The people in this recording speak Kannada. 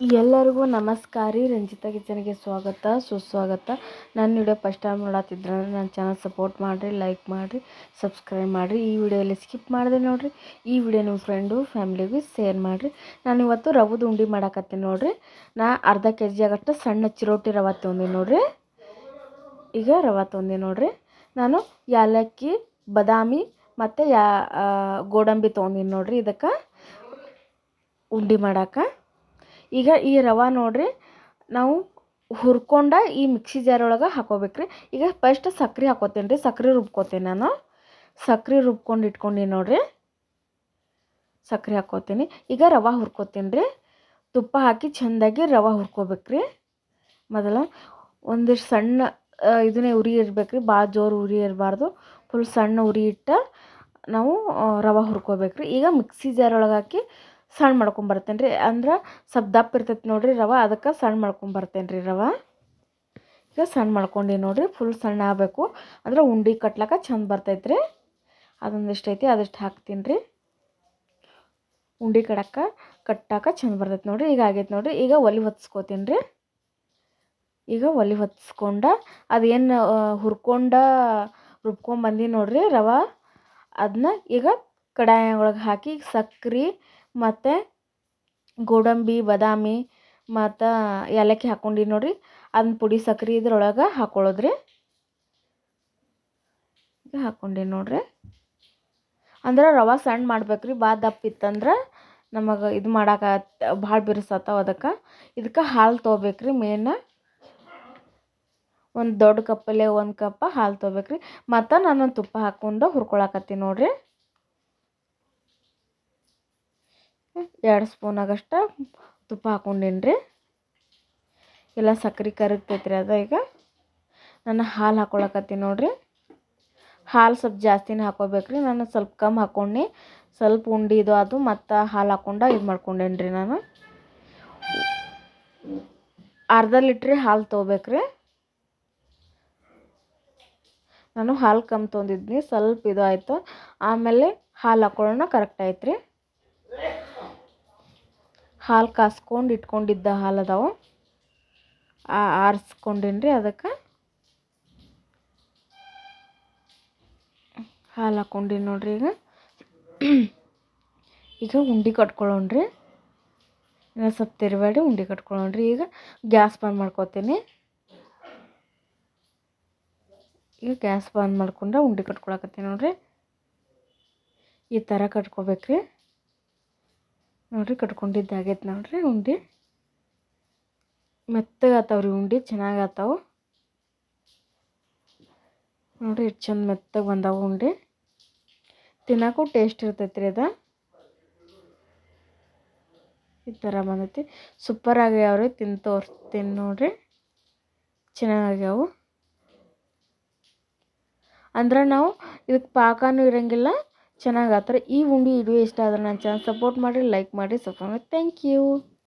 ಎಲ್ಲರಿಗೂ ನಮಸ್ಕಾರ ರೀ. ರಂಜಿತಾ ಕಿಚನ್ಗೆ ಸ್ವಾಗತ, ಸುಸ್ವಾಗತ. ನನ್ನ ವಿಡಿಯೋ ಫಸ್ಟ್ ಟೈಮ್ ನೋಡತ್ತಿದ್ರೆ ನನ್ನ ಚಾನಲ್ ಸಪೋರ್ಟ್ ಮಾಡಿರಿ, ಲೈಕ್ ಮಾಡಿರಿ, ಸಬ್ಸ್ಕ್ರೈಬ್ ಮಾಡಿರಿ. ಈ ವಿಡಿಯೋಲಿ ಸ್ಕಿಪ್ ಮಾಡಿದೆ ನೋಡಿರಿ. ಈ ವಿಡಿಯೋ ನಿಮ್ಮ ಫ್ರೆಂಡು, ಫ್ಯಾಮ್ಲಿಗೂ ಶೇರ್ ಮಾಡಿರಿ. ನಾನು ಇವತ್ತು ರವದ ಉಂಡೆ ಮಾಡಾಕತ್ತೀನಿ ನೋಡಿರಿ. ನಾ ಅರ್ಧ ಕೆ ಜಿ ಆಗಷ್ಟು ಸಣ್ಣ ಚಿರೋಟಿ ರವೆ ತೊಂದಿನಿ ನೋಡಿರಿ. ಈಗ ರವೆ ತೊಗೊಂಡಿ ನೋಡಿರಿ. ನಾನು ಯಾಲಕ್ಕಿ, ಬಾದಾಮಿ ಮತ್ತು ಯಾ ಗೋಡಂಬಿ ತೊಗೊಂಡಿನಿ ನೋಡಿರಿ. ಇದಕ್ಕೆ ಉಂಡೆ ಮಾಡಕ್ಕೆ ಈಗ ಈ ರವೆ ನೋಡಿರಿ, ನಾವು ಹುರ್ಕೊಂಡ ಈ ಮಿಕ್ಸಿ ಜಾರ್ ಒಳಗೆ ಹಾಕೋಬೇಕ್ರಿ. ಈಗ ಫಸ್ಟ್ ಸಕ್ರೆ ಹಾಕೋತೀನಿ ರೀ ಸಕ್ರೆ ರುಬ್ಕೋತೀನಿ ನಾನು. ಸಕ್ರೆ ರುಬ್ಕೊಂಡು ಇಟ್ಕೊಂಡೀನಿ ನೋಡಿರಿ. ಸಕ್ರೆ ಹಾಕೋತೀನಿ. ಈಗ ರವೆ ಹುರ್ಕೋತೀನಿ ರೀ ತುಪ್ಪ ಹಾಕಿ ಚೆಂದಾಗಿ ರವೆ ಹುರ್ಕೋಬೇಕ್ರಿ. ಮೊದಲ ಒಂದಿಷ್ಟು ಸಣ್ಣ ಇದನ್ನೇ ಉರಿ ಇರಬೇಕ್ರಿ. ಭಾಳ ಜೋರು ಉರಿ ಇರಬಾರ್ದು. ಫುಲ್ ಸಣ್ಣ ಉರಿ ಇಟ್ಟು ನಾವು ರವೆ ಹುರ್ಕೋಬೇಕ್ರಿ. ಈಗ ಮಿಕ್ಸಿ ಜಾರ್ ಒಳಗೆ ಹಾಕಿ ಸಣ್ಣ ಮಾಡ್ಕೊಂಬರ್ತೇನೆ ರೀ ಅಂದ್ರೆ ಸ್ವಲ್ಪ ದಪ್ಪ ಇರ್ತೈತೆ ನೋಡಿರಿ ರವೆ, ಅದಕ್ಕೆ ಸಣ್ಣ ಮಾಡ್ಕೊಂಬರ್ತೇನೆ ರೀ ರವೆ. ಈಗ ಸಣ್ಣ ಮಾಡ್ಕೊಂಡು ನೋಡಿರಿ ಫುಲ್ ಸಣ್ಣ ಆಗಬೇಕು. ಅಂದ್ರೆ ಉಂಡೆ ಕಟ್ಲಕ್ಕ ಚಂದ ಬರ್ತೈತೆ ರೀ ಅದೊಂದಿಷ್ಟು ಐತಿ, ಅದಿಷ್ಟು ಹಾಕ್ತೀನಿ ರೀ ಉಂಡೆ ಕಡಕ್ಕೆ ಕಟ್ಟಾಕ ಚಂದ ಬರ್ತೈತೆ ನೋಡಿರಿ. ಈಗ ಆಗೈತೆ ನೋಡಿರಿ, ಈಗ ಒಲೆ ಹೊತ್ಸ್ಕೋತೀನಿ ರೀ ಈಗ ಒಲೆ ಹೊತ್ಸ್ಕೊಂಡ, ಅದೇನು ಹುರ್ಕೊಂಡ ರುಬ್ಕೊಂಬಂದು ನೋಡಿರಿ ರವೆ. ಅದನ್ನ ಈಗ ಕಡಾಯಿ ಒಳಗೆ ಹಾಕಿ ಸಕ್ರೆ ಮತ್ತು ಗೋಡಂಬಿ, ಬಾದಾಮಿ ಮತ್ತು ಏಲಕ್ಕಿ ಹಾಕ್ಕೊಂಡೀನಿ ನೋಡಿರಿ. ಅದನ್ನ ಪುಡಿ ಸಕ್ರೆ ಇದ್ರೊಳಗೆ ಹಾಕ್ಕೊಳ್ಳೋದು ರೀ ಹಾಕ್ಕೊಂಡೀನಿ ನೋಡಿರಿ. ಅಂದ್ರೆ ರವೆ ಸಣ್ಣ ಮಾಡ್ಬೇಕು ರೀ ಭಾಳ ದಪ್ಪ ಇತ್ತಂದ್ರೆ ನಮಗೆ ಇದು ಮಾಡಕ್ಕ ಭಾಳ ಬಿರುಸಾತಾವ ಅದಕ್ಕೆ. ಇದಕ್ಕೆ ಹಾಲು ತೊಗೋಬೇಕು ರೀ ಮೇನ್. ಒಂದು ದೊಡ್ಡ ಕಪ್ಪಲ್ಲೇ ಒಂದು ಕಪ್ಪ ಹಾಲು ತೊಗೋಬೇಕು ರೀ ಮತ್ತು ನಾನು ತುಪ್ಪ ಹಾಕ್ಕೊಂಡು ಹುರ್ಕೊಳಕತ್ತೀನಿ ನೋಡಿರಿ. ಎರಡು ಸ್ಪೂನಾಗಷ್ಟು ತುಪ್ಪ ಹಾಕ್ಕೊಂಡೇನಿ ರೀ. ಎಲ್ಲ ಸಕ್ರೆ ಕರಗ್ತೈತೆ ರೀ ಅದು ಈಗ. ನಾನು ಹಾಲು ಹಾಕೊಳಕತ್ತೀನಿ ನೋಡಿರಿ. ಹಾಲು ಸ್ವಲ್ಪ ಜಾಸ್ತಿನೇ ಹಾಕೋಬೇಕು ನಾನು ಸ್ವಲ್ಪ ಕಮ್ಮಿ ಹಾಕ್ಕೊಂಡು. ಸ್ವಲ್ಪ ಉಂಡಿದು ಅದು ಮತ್ತು ಹಾಲು ಹಾಕ್ಕೊಂಡು ಇದು ಮಾಡ್ಕೊಂಡೇನಿ ರೀ ನಾನು. ಅರ್ಧ ಲೀಟ್ರ್ ಹಾಲು ತೊಗೋಬೇಕು ರೀ ನಾನು ಹಾಲು ಕಮ್ಮಿ ತೊಗೊಂಡಿದ್ನಿ ಸ್ವಲ್ಪ ಇದು ಆಯಿತು. ಆಮೇಲೆ ಹಾಲು ಹಾಕ್ಕೊಳ್ಳೋಣ ಕರೆಕ್ಟ್ ಆಯ್ತು ರೀ ಹಾಲು ಕಾಸ್ಕೊಂಡು ಇಟ್ಕೊಂಡಿದ್ದ ಹಾಲು ಅದಾವೆ. ಆರಿಸ್ಕೊಂಡೇನ್ರಿ ಅದಕ್ಕೆ? ಹಾಲು ಹಾಕ್ಕೊಂಡಿನಿ ನೋಡಿರಿ ಈಗ. ಈಗ ಉಂಡೆ ಕಟ್ಕೊಳ್ಳೋಣ್ರಿ ಇನ್ನು ಸ್ವಲ್ಪ ತಿರುವಾಡಿ ಉಂಡೆ ಕಟ್ಕೊಳ್ಳೋಣ್ರಿ ಈಗ ಗ್ಯಾಸ್ ಬಂದ್ ಮಾಡ್ಕೋತೀನಿ. ಈಗ ಗ್ಯಾಸ್ ಬಂದ್ ಮಾಡ್ಕೊಂಡ್ರೆ ಉಂಡೆ ಕಟ್ಕೊಳಕತ್ತೀನಿ ನೋಡಿರಿ. ಈ ಥರ ಕಟ್ಕೋಬೇಕ್ರಿ. ನೋಡಿರಿ ಕಟ್ಕೊಂಡಿದ್ದು ಆಗೈತೆ ನೋಡಿರಿ ಉಂಡೆ. ಮೆತ್ತಗೆ ಆತಾವ ರೀ ಉಂಡೆ, ಚೆನ್ನಾಗಿ ಆತಾವೆ. ನೋಡಿರಿ ಎಷ್ಟು ಚಂದ ಮೆತ್ತಗೆ ಬಂದಾವೆ ಉಂಡೆ. ತಿನ್ನೋಕ್ಕೂ ಟೇಸ್ಟ್ ಇರ್ತೈತೆ ರೀ ಅದು. ಈ ಥರ ಬಂದೈತಿ. ಸೂಪರ್ ರೀ ತಿಂದು ತೋರಿಸ್ತೀನಿ ನೋಡಿರಿ. ಚೆನ್ನಾಗ್ಯಾವು ಅಂದ್ರೆ ನಾವು ಇದಕ್ಕೆ ಪಾಕನೂ ಇರೋಂಗಿಲ್ಲ ಚೆನ್ನಾಗಿ ಆತಾರೆ ಈ ಉಂಡೆ ವಿಡಿಯೋ ಇಷ್ಟ ಆದ್ರೆ ನನ್ನ ಚಾನಲ್ ಸಪೋರ್ಟ್ ಮಾಡಿರಿ ಲೈಕ್ ಮಾಡಿ ಸಬ್ಸ್ಕ್ರೈಬ್ ಮಾಡಿ ಥ್ಯಾಂಕ್ ಯು